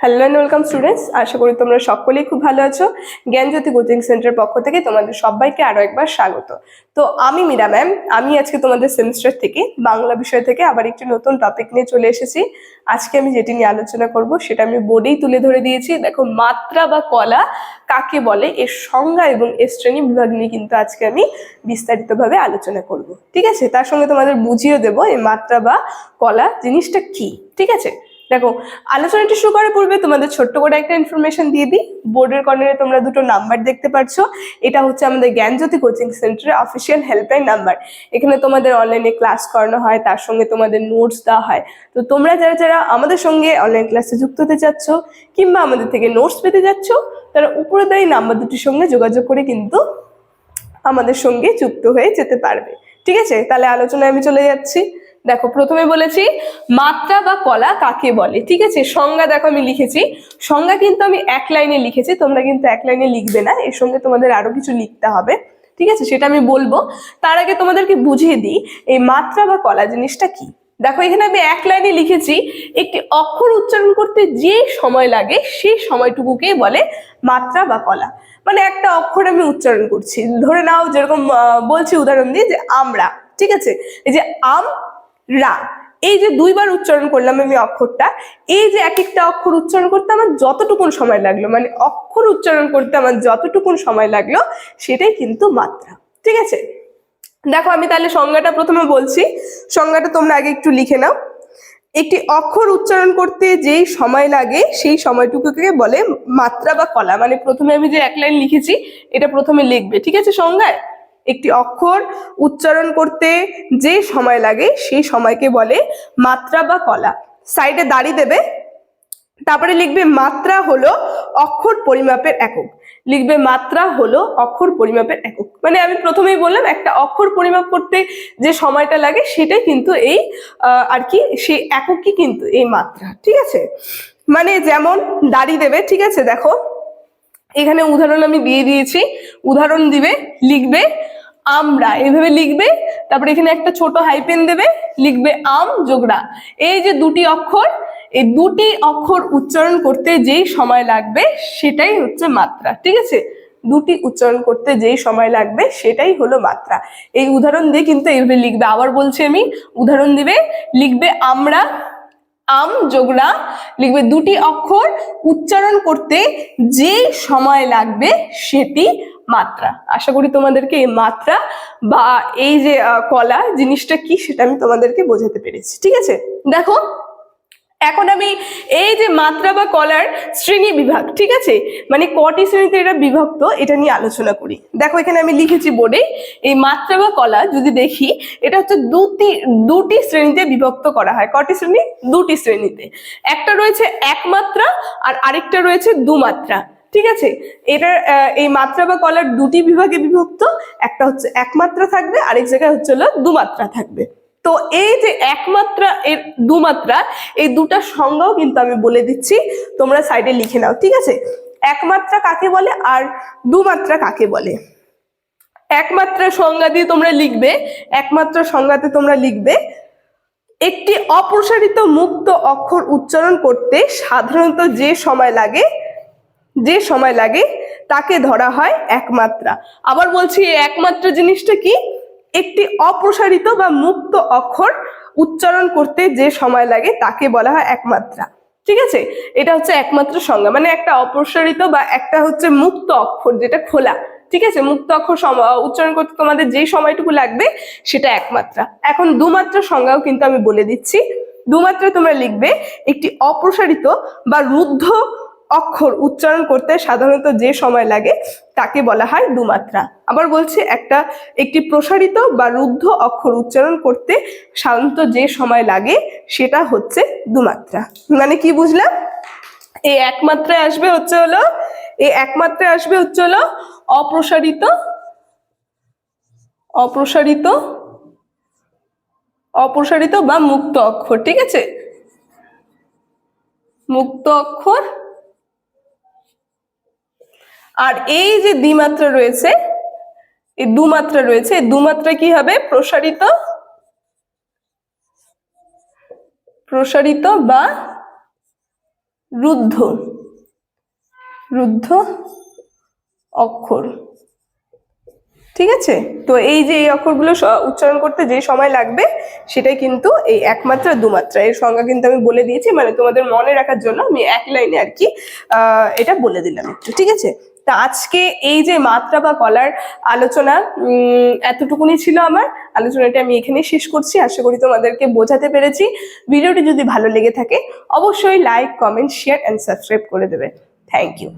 Hello and welcome students আশা করি তোমরা সকলেই খুব ভালো আছো। জ্ঞানজ্যোতি কোচিং সেন্টারের পক্ষ থেকে তোমাদের সবাইকে আরও একবার স্বাগত। তো আমি মীরা ম্যাম, আমি আজকে তোমাদের সেমিস্টার থেকে বাংলা বিষয় থেকে আবার একটি নতুন টপিক নিয়ে চলে এসেছি। আজকে আমি যেটি নিয়ে আলোচনা করব, সেটা আমি বোর্ডেই তুলে ধরে দিয়েছি। দেখো, মাত্রা বা কলা কাকে বলে, এর সংজ্ঞা এবং এর শ্রেণি বিভাগ নিয়ে কিন্তু আজকে আমি বিস্তারিতভাবে আলোচনা করব। ঠিক আছে? তার সঙ্গে তোমাদের বুঝিয়ে দেবো, এই মাত্রা বা কলা জিনিসটা কি। ঠিক আছে? দেখো আলোচনাটি শুরু করার পূর্বে তোমাদের ছোট্ট করে একটা ইনফরমেশন দিয়ে দিই। বোর্ডের কর্নারে তোমরা দুটো নাম্বার দেখতে পাচ্ছ এটা হচ্ছে আমাদের জ্ঞানজ্যোতি কোচিং সেন্টারের অফিসিয়াল হেল্পলাইন নাম্বার এখানে তোমাদের অনলাইনে ক্লাস করানো হয়, তার সঙ্গে তোমাদের নোটস দেওয়া হয়। তো তোমরা যারা যারা আমাদের সঙ্গে অনলাইন ক্লাসে যুক্ত হতে চাচ্ছ, কিংবা আমাদের থেকে নোটস পেতে যাচ্ছ, তারা উপরে দেয় নাম্বার দুটির সঙ্গে যোগাযোগ করে কিন্তু আমাদের সঙ্গে যুক্ত হয়ে যেতে পারবে। ঠিক আছে? তাহলে আলোচনায় আমি চলে যাচ্ছি। দেখো, প্রথমে বলেছি মাত্রা বা কলা কাকে বলে, ঠিক আছে? সংজ্ঞা দেখো আমি লিখেছি। সংজ্ঞা কিন্তু আমি এক লাইনে লিখেছি, তোমরা কিন্তু এক লাইনে লিখবে না, এর সঙ্গে তোমাদের আরও কিছু লিখতে হবে, ঠিক আছে? সেটা আমি বলব। তার আগে তোমাদেরকে বুঝিয়ে দিই, এই মাত্রা বা কলা জিনিসটা কি? দেখো, এখানে আমি এক লাইনে লিখেছি, একটি অক্ষর উচ্চারণ করতে যে সময় লাগে সেই সময়টুকুকে বলে মাত্রা বা কলা। মানে একটা অক্ষর আমি উচ্চারণ করছি। ধরে নাও, যেরকম বলছি উদাহরণ দিয়ে, যে আমরা, ঠিক আছে? এই যে আম রা। এই যে দুইবার উচ্চারণ করলাম আমি অক্ষরটা, এই যে এক একটা অক্ষর উচ্চারণ করতে আমার যতটুকুন সময় লাগল মানে অক্ষর উচ্চারণ করতে আমার যতটুকুন সময় লাগল, সেটাই কিন্তু মাত্রা। ঠিক আছে? দেখো আমি তাহলে সংজ্ঞাটা প্রথমে বলছি। সংজ্ঞাটা তোমরা আগে একটু লিখে নাও। একটি অক্ষর উচ্চারণ করতে যেই সময় লাগে, সেই সময়টুকুকে বলে মাত্রা বা কলা। মানে প্রথমে আমি যে এক লাইন লিখেছি, এটা প্রথমে লিখবে। ঠিক আছে সংজ্ঞায়? একটি অক্ষর উচ্চারণ করতে যে সময় লাগে সেই সময়কে বলে মাত্রা বা কলা। সাইডে দাড়ি দেবে, তারপরে লিখবে মাত্রা হলো অক্ষর পরিমাপের একক। লিখবে মাত্রা হলো অক্ষর পরিমাপের একক। মানে আমি প্রথমেই বললাম, একটা অক্ষর পরিমাপ করতে যে সময়টা লাগে সেটাই কিন্তু এই আর কি, সেই এককই কিন্তু এই মাত্রা, ঠিক আছে? মানে যেমন দাড়ি দেবে, ঠিক আছে? দেখো, এখানে উদাহরণ আমি দিয়ে দিয়েছি। উদাহরণ দিবে, লিখবে আমরা। এভাবে লিখবে, তারপরে এখানে একটা ছোট হাইপেন দেবে, লিখবে আম যোগরা এই যে দুটি অক্ষর, এই দুটি অক্ষর উচ্চারণ করতে যেই সময় লাগবে, সেটাই হচ্ছে মাত্রা, ঠিক আছে? দুটি উচ্চারণ করতে যেই সময় লাগবে, সেটাই হলো মাত্রা। এই উদাহরণ দিয়ে কিন্তু এইভাবে লিখবে। আবার বলছি আমি, উদাহরণ দিবে, লিখবে আমরা, আম যোগরা লিখবে দুটি অক্ষর উচ্চারণ করতে যে সময় লাগবে, সেটি মাত্রা। আশা করি তোমাদেরকে এই মাত্রা বা এই যে কলা জিনিসটা কি সেটা আমি তোমাদেরকে বোঝাতে পেরেছি, ঠিক আছে? দেখো, এখন আমি এই যে মাত্রা বা কলার শ্রেণি বিভাগ, ঠিক আছে? মানে কটি শ্রেণীতে এটা বিভক্ত, এটা নিয়ে আলোচনা করি। দেখো, এখানে আমি লিখেছি বোর্ডে, এই মাত্রা বা কলা যদি দেখি, এটা হচ্ছে দুটি দুটি শ্রেণীতে বিভক্ত করা হয়। কটি শ্রেণি? দুটি শ্রেণীতে। একটা রয়েছে এক মাত্রা আর আরেকটা রয়েছে দুমাত্রা। ঠিক আছে? এটার এই মাত্রা বা কলার দুটি বিভাগে বিভক্ত, একটা হচ্ছে একমাত্রা থাকবে, আরেক জায়গায় হচ্ছে হলো দুমাত্রা থাকবে। তো এই যে একমাত্রা, এর দুমাত্রা, এই দুটা সংজ্ঞাও কিন্তু আমি বলে দিচ্ছি, তোমরা সাইডে লিখে নাও, ঠিক আছে? একমাত্রা কাকে বলে আর দুমাত্রা কাকে বলে? একমাত্রা সংজ্ঞা দিয়ে তোমরা লিখবে, একমাত্রা সংজ্ঞাতে তোমরা লিখবে, একটি অপ্রসারিত মুক্ত অক্ষর উচ্চারণ করতে সাধারণত যে সময় লাগে যে সময় লাগে তাকে ধরা হয় একমাত্রা। আবার বলছি একমাত্রা জিনিসটা কি? একটি অপ্রসারিত বা মুক্ত অক্ষর উচ্চারণ করতে যে সময় লাগে তাকে বলা হয় একমাত্রা। ঠিক আছে? এটা হচ্ছে একমাত্র সংজ্ঞা। মানে একটা অপ্রসারিত বা একটা হচ্ছে মুক্ত অক্ষর যেটা খোলা। ঠিক আছে? মুক্ত অক্ষর উচ্চারণ করতে তোমাদের যেই সময়টুকু লাগবে সেটা একমাত্রা। এখন দুমাত্রা সংজ্ঞাও কিন্তু আমি বলে দিচ্ছি। দুমাত্রা তোমরা লিখবে একটি অপ্রসারিত বা রুদ্ধ অক্ষর উচ্চারণ করতে সাধারণত যে সময় লাগে, তাকে বলা হয় দুমাত্রা। আবার বলছি একটা, একটি প্রসারিত বা রুদ্ধ অক্ষর উচ্চারণ করতে সাধারণত যে সময় লাগে, সেটা হচ্ছে দুমাত্রা। মানে কি বুঝলাম? এই একমাত্রায় আসবে হচ্ছে হলো এই একমাত্রায় আসবে হচ্ছে হলো অপ্রসারিত অপ্রসারিত অপ্রসারিত বা মুক্ত অক্ষর, ঠিক আছে? মুক্ত অক্ষর আর এই যে দ্বিমাত্রা রয়েছে, এই দুমাত্রা রয়েছে দুমাত্রা কি হবে? প্রসারিত প্রসারিত বা রুদ্ধ রুদ্ধ অক্ষর। ঠিক আছে? তো এই যে এই অক্ষরগুলো উচ্চারণ করতে যে সময় লাগবে, সেটাই কিন্তু এই একমাত্রা দুমাত্রা। এর সংজ্ঞা কিন্তু আমি বলে দিয়েছি মানে তোমাদের মনে রাখার জন্য আমি এক লাইনে আর কি এটা বলে দিলাম একটু। ঠিক আছে? তা আজকে এই যে মাত্রা বা কলার আলোচনা এতটুকুনি ছিল আমার। আলোচনাটা আমি এখানে শেষ করছি। আশা করি তোমাদেরকে বোঝাতে পেরেছি। ভিডিওটি যদি ভালো লেগে থাকে, অবশ্যই like comment share and subscribe করে দেবে। Thank you